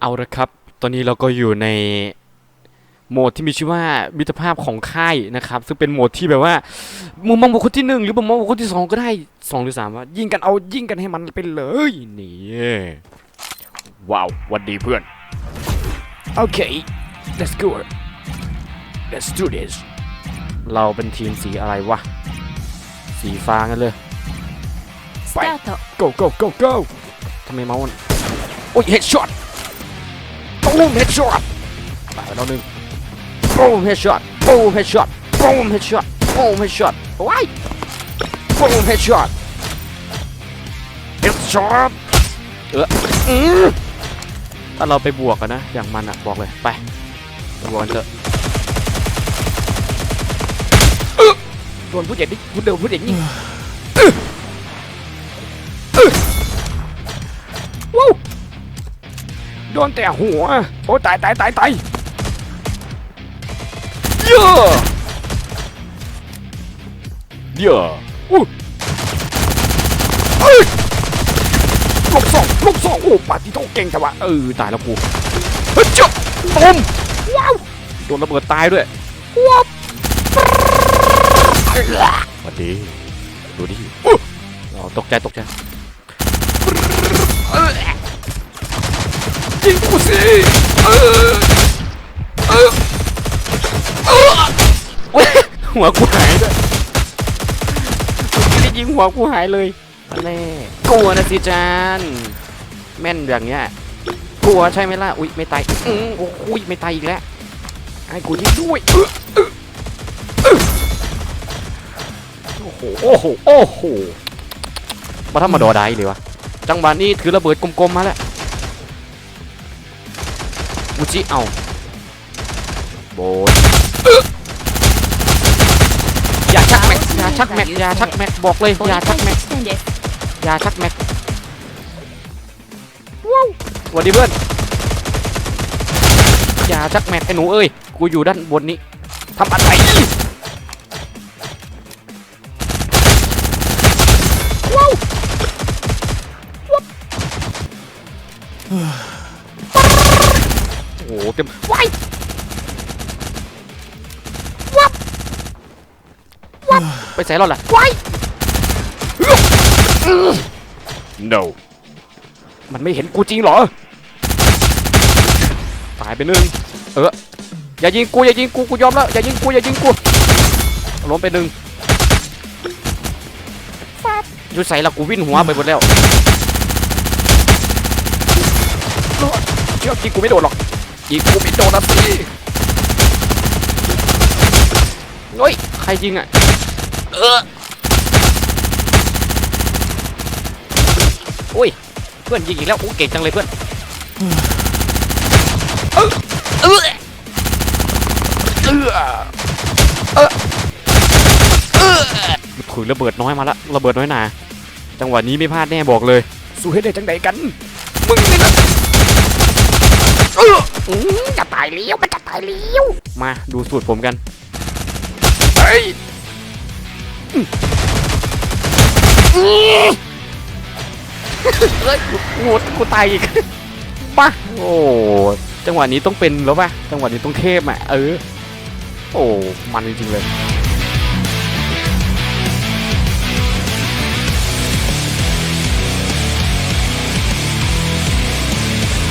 เอาละครับ ตอนนี้เราก็อยู่ในโหมดที่มีชื่อว่ามิตรภาพของค่ายนะครับ ซึ่งเป็นโหมดที่แบบว่ามุมมองบุคคลที่หนึ่งหรือมุมมองบุคคลที่สองก็ได้สองหรือสามว่ายิงกันเอายิงกันให้มันไปเลยนี่ว้าววันดีเพื่อนโอเค let's go let's do this เราเป็นทีมสีอะไรวะ สีฟ้ากันเลยไป go go go go ทำไมเมาส์โอ้ย headshot ตูม headshot ตายไปแล้วหนึ่งตูม headshot ตูม headshot ตูม headshot ตูม headshot ว้ายตูม headshot headshot เอออือถ้าเราไปบวกกันนะ อย่างมันอะบอกเลยไปไปบวกกันเถอะเออโดนผู้ใหญ่ดิผู้เดิมผู้ใหญ่ยิง โดนแต่หัว โอ้ตายตายตายตายเยอะเยอะอู้เอ้ยลูกสองลูกสองโอ้ปาติโตเก่งจังวะเออตายแล้วกูเฮ้ยเจ้าต้มว้าวโดนระเบิดตายด้วยว้าวสวัสดีดูดิอู้อ๋อตกใจตกใจ ยิงกูสิเออเออเออเว้ยหัวกูหายด้วยไม่ได้ยิงหัวกูหายเลยแน่กลัวนะสิจานแม่นอย่างเงี้ยกลัวใช่ไหมล่ะอุ้ยไม่ตายอือโอ้ยไม่ตายอีกแล้วให้กูยิงด้วยเออเออเออโอ้โหโอ้โหโอ้โหมาทำมาดอได้เลยวะจังหวะนี้ถือระเบิดกลมๆมาแล้ว อุจิเอาโบนอย่าชักแม็กอย่าชักแม็กอย่าชักแม็กบอกเลยอย่าชักแม็กอย่าชักแม็กว้าวสวัสดีเพื่อนอย่าชักแม็กไอ้หนูเอ้ยกูอยู่ด้านบนนี้ทำอะไรว้าว โอ้โหเต็มว้ายวับวับไปใส่เราล่ะว้าย no มันไม่เห็นกูจริงเหรอ ตายไปหนึ่งเออ อย่ายิงกูอย่ายิงกูกูยอมแล้ว อย่ายิงกูอย่ายิงกูล้มไปหนึ่งปั๊บอยู่ใส่ละกูวิ่นหัวไปหมดแล้วเชื่อยิงกูไม่โดนหรอก ยิงกูไม่โดนนะสิเฮ้ยใครยิงอะ เออโอ้ย เพื่อนยิงอีกแล้วโอ้เก่งจังเลยเพื่อนเออเออเออเออเออถุยระเบิดน้อยมาละระเบิดน้อยหนาจังหวะนี้ไม่พลาดแน่บอกเลย สู้ให้ได้จังใดกัน มึงนี่นะเอออืม จะตายเลี้ยวมันจะตายเลี้ยว มาดูสูตรผมกัน เฮ้ยอืมอืมเฮ้ยกูกูตายอีกป่ะโอ้จังหวะนี้ต้องเป็นแล้วป่ะจังหวะนี้ต้องเทพอะเออ โอ้ มันจริงๆเลย